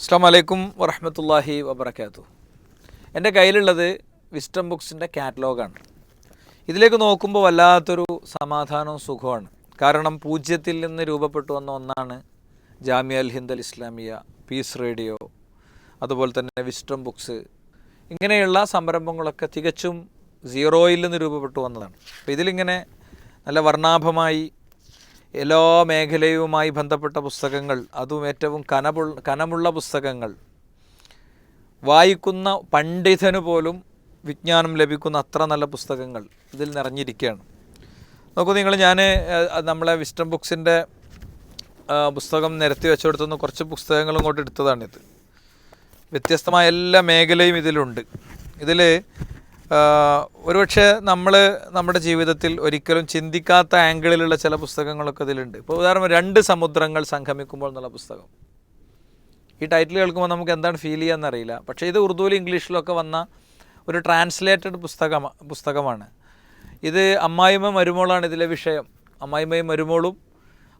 അസ്സാം വലൈക്കും വറഹമത്തല്ലാഹി വബർക്കാത്തു എന്റെ കയ്യിലുള്ളത് വിസ്റ്റം ബുക്സിന്റെ കാറ്റലോഗാണ്. ഇതിലേക്ക് നോക്കുമ്പോൾ വല്ലാത്തൊരു സമാധാനവും സുഖമാണ് കാരണം പൂജ്യത്തിൽ നിന്ന് രൂപപ്പെട്ടു വന്ന ഒന്നാണ് ജാമിയ അൽ ഹിന്ദ് അൽ ഇസ്ലാമിയ പീസ് റേഡിയോ അതുപോലെ തന്നെ വിസ്റ്റം ബുക്സ്. ഇങ്ങനെയുള്ള സംരംഭങ്ങളൊക്കെ തികച്ചും സീറോയിൽ നിന്ന് രൂപപ്പെട്ടു വന്നതാണ്. അപ്പോൾ ഇതിലിങ്ങനെ നല്ല വർണാഭമായി എല്ലാ മേഖലയുമായി ബന്ധപ്പെട്ട പുസ്തകങ്ങൾ അതും ഏറ്റവും കനമുള്ള കനമുള്ള പുസ്തകങ്ങൾ. വായിക്കുന്ന പണ്ഡിതന് പോലും വിജ്ഞാനം ലഭിക്കുന്ന അത്ര നല്ല പുസ്തകങ്ങൾ ഇതിൽ നിറഞ്ഞിരിക്കുകയാണ്. നോക്കൂ നിങ്ങൾ ഞാൻ നമ്മളെ വിസ്റ്റം ബുക്സിന്റെ പുസ്തകം നിരത്തി വെച്ചെടുത്തുനിന്ന് കുറച്ച് പുസ്തകങ്ങൾ ഇങ്ങോട്ട് എടുത്തതാണിത്. വ്യത്യസ്തമായ എല്ലാ മേഖലയും ഇതിലുണ്ട്. ഇതിൽ ഒരുപക്ഷെ നമ്മൾ നമ്മുടെ ജീവിതത്തിൽ ഒരിക്കലും ചിന്തിക്കാത്ത ആംഗിളിലുള്ള ചില പുസ്തകങ്ങളൊക്കെ ഇതിലുണ്ട്. ഇപ്പോൾ ഉദാഹരണം രണ്ട് സമുദ്രങ്ങൾ സംഗമിക്കുമ്പോൾ എന്നുള്ള പുസ്തകം. ഈ ടൈറ്റിൽ കേൾക്കുമ്പോൾ നമുക്ക് എന്താണ് ഫീൽ ചെയ്യാന്നറിയില്ല. പക്ഷേ ഇത് ഉറുദുവിലും ഇംഗ്ലീഷിലൊക്കെ വന്ന ഒരു ട്രാൻസ്ലേറ്റഡ് പുസ്തകം പുസ്തകമാണ്. ഇത് അമ്മായിമ്മ മരുമോളാണ് ഇതിലെ വിഷയം. അമ്മായിമ്മയും മരുമോളും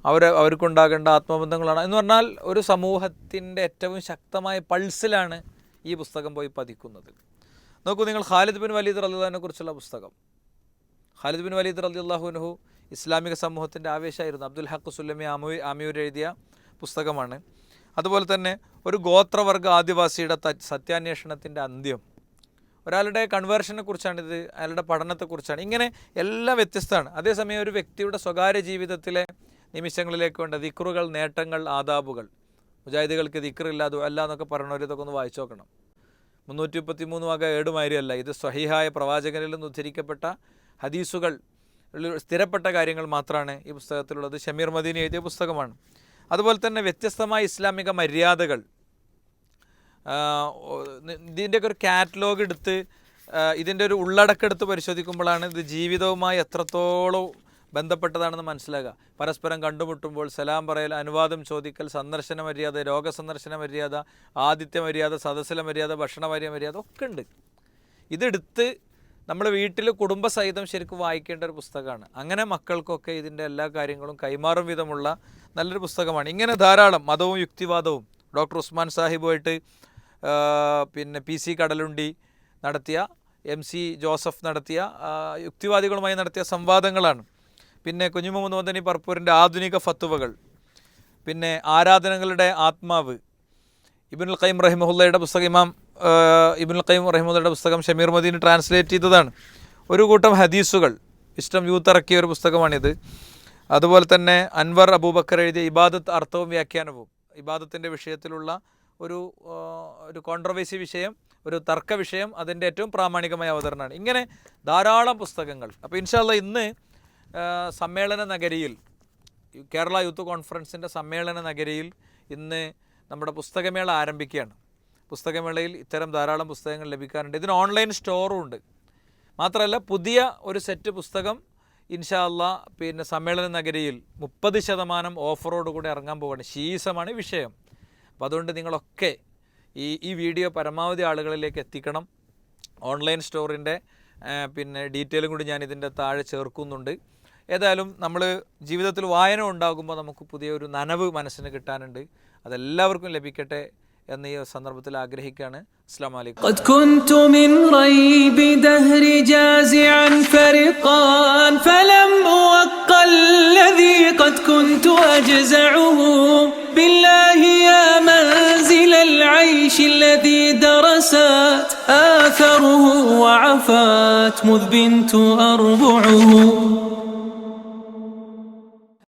അവർ അവർക്കുണ്ടാകേണ്ട ആത്മബന്ധങ്ങളാണ്. എന്ന് പറഞ്ഞാൽ ഒരു സമൂഹത്തിന്റെ ഏറ്റവും ശക്തമായ പൾസിലാണ് ഈ പുസ്തകം പോയി പതിക്കുന്നത്. നോക്കൂ നിങ്ങൾ ഖാലിദ് ബിൻ വലീദ് റലിദാനെ കുറിച്ചുള്ള പുസ്തകം. ഖാലിദ് ബിൻ വലീദ് റലി അള്ളാഹുനഹു ഇസ്ലാമിക സമൂഹത്തിന്റെ ആവേശമായിരുന്നു. അബ്ദുൽ ഹക്ക് സുല്ലമി ആമു ആമിയൂർ എഴുതിയ പുസ്തകമാണ്. അതുപോലെ തന്നെ ഒരു ഗോത്രവർഗ ആദിവാസിയുടെ സത്യാന്വേഷണത്തിന്റെ അന്ത്യം. ഒരാളുടെ കൺവേർഷനെ കുറിച്ചാണ് ഇത് അയാളുടെ പഠനത്തെക്കുറിച്ചാണ്. ഇങ്ങനെ എല്ലാം വ്യത്യസ്തമാണ്. അതേസമയം ഒരു വ്യക്തിയുടെ സ്വകാര്യ ജീവിതത്തിലെ നിമിഷങ്ങളിലേക്ക് വേണ്ട ദിക്റുകൾ നേട്ടങ്ങൾ ആദാബുകൾ. മുജാഹിദുകൾക്ക് ദിക്റില്ല അത് അല്ല എന്നൊക്കെ പറഞ്ഞവർ ഇതൊക്കെ ഒന്ന് വായിച്ചു നോക്കണം. മുന്നൂറ്റി മുപ്പത്തി മൂന്ന് വക ഏടുമാരിയല്ല. ഇത് സ്വഹിഹായ പ്രവാചകരിൽ നിന്ന് ഉദ്ധരിക്കപ്പെട്ട ഹദീസുകൾ സ്ഥിരപ്പെട്ട കാര്യങ്ങൾ മാത്രമാണ് ഈ പുസ്തകത്തിലുള്ളത്. ഷമീർ മദീനി എഴുതിയ പുസ്തകമാണ്. അതുപോലെ തന്നെ വ്യത്യസ്തമായ ഇസ്ലാമിക മര്യാദകൾ. ഇതിന്റെയൊക്കെ ഒരു കാറ്റലോഗ് എടുത്ത് ഇതിന്റെ ഒരു ഉള്ളടക്കെടുത്ത് പരിശോധിക്കുമ്പോഴാണ് ഇത് ജീവിതവുമായി എത്രത്തോളം ബന്ധപ്പെട്ടതാണെന്ന് മനസ്സിലാകുക പരസ്പരം കണ്ടുമുട്ടുമ്പോൾ സലാം പറയൽ അനുവാദം ചോദിക്കൽ സന്ദർശന മര്യാദ രോഗസന്ദർശന മര്യാദ ആതിഥ്യ മര്യാദ സദസ്സിലെ മര്യാദ ഭക്ഷണവാര്യ മര്യാദ ഒക്കെ ഉണ്ട്. ഇതെടുത്ത് നമ്മൾ വീട്ടിൽ കുടുംബസഹിതം ശരിക്കും വായിക്കേണ്ട ഒരു പുസ്തകമാണ്. അങ്ങനെ മക്കൾക്കൊക്കെ ഇതിന്റെ എല്ലാ കാര്യങ്ങളും കൈമാറും വിധമുള്ള നല്ലൊരു പുസ്തകമാണ്. ഇങ്ങനെ ധാരാളം മതവും യുക്തിവാദവും ഡോക്ടർ ഉസ്മാൻ സാഹിബുമായിട്ട് പിന്നെ പി സി കടലുണ്ടി നടത്തിയ എം സി ജോസഫ് നടത്തിയ യുക്തിവാദികളുമായി നടത്തിയ സംവാദങ്ങളാണ്. പിന്നെ കുഞ്ഞു കുഞ്ഞുമുഹമ്മദ് മദനി പർപ്പൂരിന്റെ ആധുനിക ഫത്തുവകൾ പിന്നെ ആരാധനകളുടെ ആത്മാവ്. ഇബിനുൽ ഖൈം റഹിമുല്ലയുടെ പുസ്തകം ഇമാം ഇബിനുൽ ഖൈം റഹിമുല്ലയുടെ പുസ്തകം ഷമീർ മദീന് ട്രാൻസ്ലേറ്റ് ചെയ്തതാണ്. ഒരു കൂട്ടം ഹദീസുകൾ ഇഷ്ടം യൂത്ത് ഇറക്കിയ ഒരു പുസ്തകമാണിത്. അതുപോലെ തന്നെ അൻവർ അബൂബക്കർ എഴുതിയ ഇബാദത്ത് അർത്ഥവും വ്യാഖ്യാനവും. ഇബാദത്തിന്റെ വിഷയത്തിലുള്ള ഒരു ഒരു കോൺട്രവേഴ്സി വിഷയം ഒരു തർക്ക വിഷയം അതിന്റെ ഏറ്റവും പ്രാമാണികമായ അവതരണമാണ്. ഇങ്ങനെ ധാരാളം പുസ്തകങ്ങൾ. അപ്പോൾ ഇൻഷാല്ല ഇന്ന് സമ്മേളന നഗരിയിൽ കേരള യൂത്ത് കോൺഫറൻസിന്റെ സമ്മേളന നഗരിയിൽ ഇന്ന് നമ്മുടെ പുസ്തകമേള ആരംഭിക്കുകയാണ്. പുസ്തകമേളയിൽ ഇത്തരം ധാരാളം പുസ്തകങ്ങൾ ലഭിക്കാറുണ്ട്. ഇതിന് ഓൺലൈൻ സ്റ്റോറും ഉണ്ട്. മാത്രമല്ല പുതിയ ഒരു സെറ്റ് പുസ്തകം ഇൻഷാ അള്ളാ പിന്നെ സമ്മേളന നഗരിയിൽ മുപ്പത് ശതമാനം ഓഫറോട് കൂടി ഇറങ്ങാൻ പോവുകയാണ് ശീസമാണ് വിഷയം. അപ്പോൾ അതുകൊണ്ട് നിങ്ങളൊക്കെ ഈ ഈ വീഡിയോ പരമാവധി ആളുകളിലേക്ക് എത്തിക്കണം. ഓൺലൈൻ സ്റ്റോറിന്റെ പിന്നെ ഡീറ്റെയിലും കൂടി ഞാൻ ഇതിന്റെ താഴെ ചേർക്കുന്നുണ്ട്. ഏതായാലും നമ്മൾ ജീവിതത്തിൽ വായന ഉണ്ടാകുമ്പോൾ നമുക്ക് പുതിയൊരു നനവ് മനസ്സിന് കിട്ടാനുണ്ട് അതെല്ലാവർക്കും ലഭിക്കട്ടെ എന്ന് ഈ സന്ദർഭത്തിൽ ആഗ്രഹിക്കുകയാണ് അസ്സാം വലൈക്കും قد كنت من ريب دهر جازعا فرقان فلم أوقع الذي قد كنت أجزعه بالله يا منزل العيش الذي درست آثره وعفات مذ بنت أربعه